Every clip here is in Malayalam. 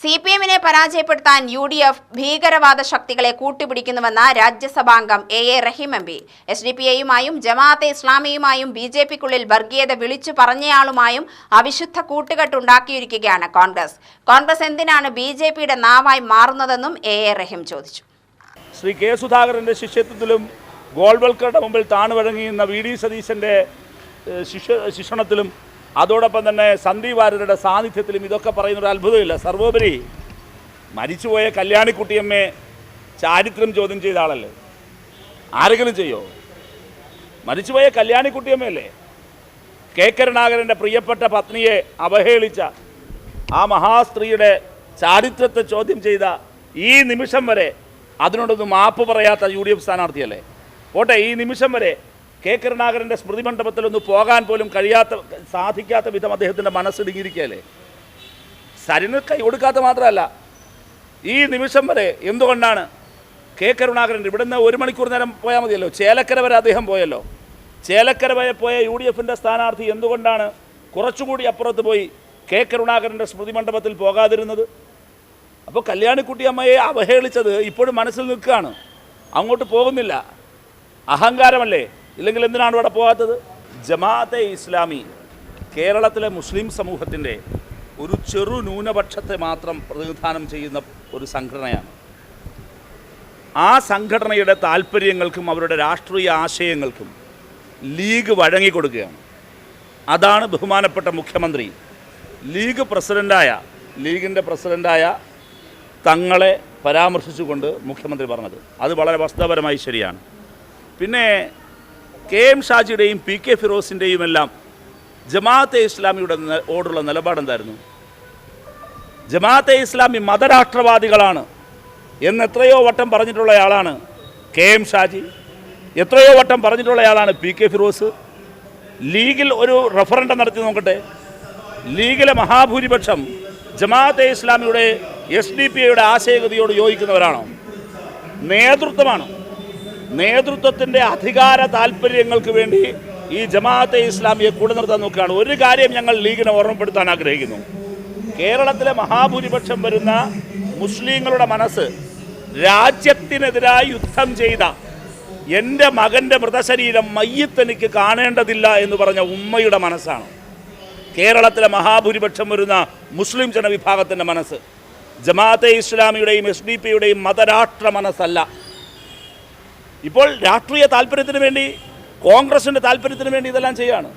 സി പി എമ്മിനെ പരാജയപ്പെടുത്താൻ യു ഡി എഫ് ഭീകരവാദ ശക്തികളെ കൂട്ടുപിടിക്കുന്നുവെന്ന രാജ്യസഭാംഗം A A Rahim M P. S D P എയുമായും Jamaat-e ഇസ്ലാമിയുമായും ബി ജെ പിക്കുള്ളിൽ വർഗീയത വിളിച്ചു പറഞ്ഞയാളുമായും അവിശുദ്ധ കൂട്ടുകെട്ടുണ്ടാക്കിയിരിക്കുകയാണ് കോൺഗ്രസ്. കോൺഗ്രസ് എന്തിനാണ് ബി ജെ പിയുടെ നാവായി മാറുന്നതെന്നും എ എ റഹീം ചോദിച്ചു. ശ്രീ കെ സുധാകരന്റെ ശിഷ്യത്വത്തിലും ഗോൾവൽക്കറുടെ മുമ്പിൽ താണുവഴങ്ങിയുന്ന വി ഡി സതീശന്റെ ശിക്ഷണത്തിലും അതോടൊപ്പം തന്നെ സന്ദീപ് വാര്യരുടെ സാന്നിധ്യത്തിലും ഇതൊക്കെ പറയുന്ന ഒരു അത്ഭുതമില്ല. സർവോപരി മരിച്ചുപോയ കല്യാണിക്കുട്ടിയമ്മയെ ചാരിത്രം ചോദ്യം ചെയ്ത ആളല്ലേ? ആരെങ്കിലും ചെയ്യോ? മരിച്ചുപോയ കല്യാണിക്കുട്ടിയമ്മയല്ലേ? കെ കരുണാകരന്റെ പ്രിയപ്പെട്ട പത്നിയെ അവഹേളിച്ച ആ മഹാസ്ത്രീയുടെ ചാരിത്രത്തെ ചോദ്യം ചെയ്ത ഈ നിമിഷം വരെ അതിനോടൊന്നും മാപ്പ് പറയാത്ത യു ഡി എഫ് സ്ഥാനാർത്ഥിയല്ലേ? പോട്ടെ ഈ നിമിഷം വരെ കെ. കരുണാകരന്റെ സ്മൃതി മണ്ഡപത്തിൽ ഒന്ന് പോകാൻ പോലും കഴിയാത്ത സാധിക്കാത്ത വിധം അദ്ദേഹത്തിന്റെ മനസ്സിടുങ്ങിയിരിക്കുകയല്ലേ സരിന് കൈ കൊടുക്കാത്ത മാത്രമല്ല ഈ നിമിഷം വരെ എന്തുകൊണ്ടാണ് കെ. കരുണാകരൻ ഇവിടുന്ന് ഒരു മണിക്കൂർ നേരം പോയാൽ മതിയല്ലോ? ചേലക്കര വരെ അദ്ദേഹം പോയല്ലോ? ചേലക്കര വരെ പോയ യു ഡി എഫിന്റെ സ്ഥാനാർത്ഥി എന്തുകൊണ്ടാണ് കുറച്ചുകൂടി അപ്പുറത്ത് പോയി കെ. കരുണാകരന്റെ സ്മൃതി മണ്ഡപത്തിൽ പോകാതിരുന്നത്? അപ്പോൾ കല്യാണിക്കുട്ടി അമ്മയെ അവഹേളിച്ചത് ഇപ്പോഴും മനസ്സിൽ നിൽക്കുകയാണ്. അങ്ങോട്ട് പോകുന്നില്ല. അഹങ്കാരമല്ലേ? ഇല്ലെങ്കിൽ എന്തിനാണ് ഇവിടെ പോകാത്തത്? ജമാഅത്തെ ഇസ്ലാമി കേരളത്തിലെ മുസ്ലിം സമൂഹത്തിന്റെ ഒരു ചെറു ന്യൂനപക്ഷത്തെ മാത്രം പ്രതിനിധാനം ചെയ്യുന്ന ഒരു സംഘടനയാണ്. ആ സംഘടനയുടെ താല്പര്യങ്ങൾക്കും അവരുടെ രാഷ്ട്രീയ ആശയങ്ങൾക്കും ലീഗ് വഴങ്ങിക്കൊടുക്കുകയാണ്. അതാണ് ബഹുമാനപ്പെട്ട മുഖ്യമന്ത്രി. ലീഗ് പ്രസിഡന്റായ ലീഗിന്റെ പ്രസിഡന്റായ തങ്ങളെ പരാമർശിച്ചുകൊണ്ട് മുഖ്യമന്ത്രി പറഞ്ഞത്. അത് വളരെ വസ്തുതാപരമായി ശരിയാണ്. പിന്നെ കെ എം ഷാജിയുടെയും പി കെ ഫിറോസിന്റെയും എല്ലാം ജമാഅത്തെ ഇസ്ലാമിയുടെ ഓടുള്ള നിലപാടെന്തായിരുന്നു? ജമാഅത്തെ ഇസ്ലാമി മതരാഷ്ട്രവാദികളാണ് എന്ന് എത്രയോ വട്ടം പറഞ്ഞിട്ടുള്ള ആളാണ് കെ എം ഷാജി എത്രയോ വട്ടം പറഞ്ഞിട്ടുള്ള ആളാണ് പി കെ ഫിറോസ്. ലീഗിൽ ഒരു റഫറൻഡം നടത്തി നോക്കട്ടെ. ലീഗിലെ മഹാഭൂരിപക്ഷം ജമാഅത്തെ ഇസ്ലാമിയുടെ എസ് ഡി പി ഐയുടെ ആശയഗതിയോട് യോജിക്കുന്നവരാണോ. നേതൃത്വമാണ്. നേതൃത്വത്തിന്റെ അധികാര താല്പര്യങ്ങൾക്ക് വേണ്ടി ഈ ജമാഅത്തെ ഇസ്ലാമിയെ കൂടെ നിർത്താൻ നോക്കുകയാണ്. ഒരു കാര്യം ഞങ്ങൾ ലീഗിനെ ഓർമ്മപ്പെടുത്താൻ ആഗ്രഹിക്കുന്നു. കേരളത്തിലെ മഹാഭൂരിപക്ഷം വരുന്ന മുസ്ലിങ്ങളുടെ മനസ്സ് രാജ്യത്തിനെതിരായി യുദ്ധം ചെയ്ത എന്റെ മകന്റെ മൃതശരീരം മയ്യത്തെനിക്ക് കാണേണ്ടതില്ല എന്ന് പറഞ്ഞ ഉമ്മയുടെ മനസ്സാണ്. കേരളത്തിലെ മഹാഭൂരിപക്ഷം വരുന്ന മുസ്ലിം ജനവിഭാഗത്തിന്റെ മനസ്സ് ജമാഅത്തെ ഇസ്ലാമിയുടെയും എസ് ഡി പിയുടെയും മതരാഷ്ട്ര മനസ്സല്ല. ഇപ്പോൾ രാഷ്ട്രീയ താല്പര്യത്തിന് വേണ്ടി കോൺഗ്രസിന്റെ താല്പര്യത്തിന് വേണ്ടി ഇതെല്ലാം ചെയ്യാണ്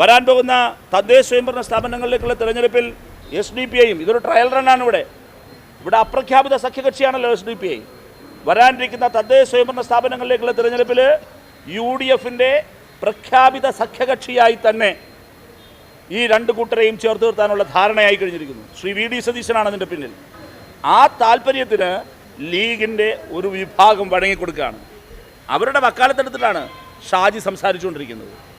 വരാൻ പോകുന്ന തദ്ദേശ സ്വയംഭരണ സ്ഥാപനങ്ങളിലേക്കുള്ള തെരഞ്ഞെടുപ്പിൽ എസ് ഡി പി ഐയും ഇതൊരു ട്രയൽ റണ്ണാണ് ഇവിടെ. ഇവിടെ അപ്രഖ്യാപിത സഖ്യകക്ഷിയാണല്ലോ എസ് ഡി പി ഐ. വരാനിരിക്കുന്ന തദ്ദേശ സ്വയംഭരണ സ്ഥാപനങ്ങളിലേക്കുള്ള തെരഞ്ഞെടുപ്പിൽ യു ഡി എഫിന്റെ പ്രഖ്യാപിത സഖ്യകക്ഷിയായി തന്നെ ഈ രണ്ട് കൂട്ടരെയും ചേർത്ത് നിർത്താനുള്ള ധാരണയായി കഴിഞ്ഞിരിക്കുന്നു. ശ്രീ വി ഡി സതീശനാണ് അതിന്റെ പിന്നിൽ. ആ താല്പര്യത്തിന് ലീഗിന്റെ ഒരു വിഭാഗം വഴങ്ങിക്കൊടുക്കുകയാണ്. അവരുടെ വക്കാലത്തെടുത്തിട്ടാണ് ഷാജി സംസാരിച്ചുകൊണ്ടിരിക്കുന്നത്.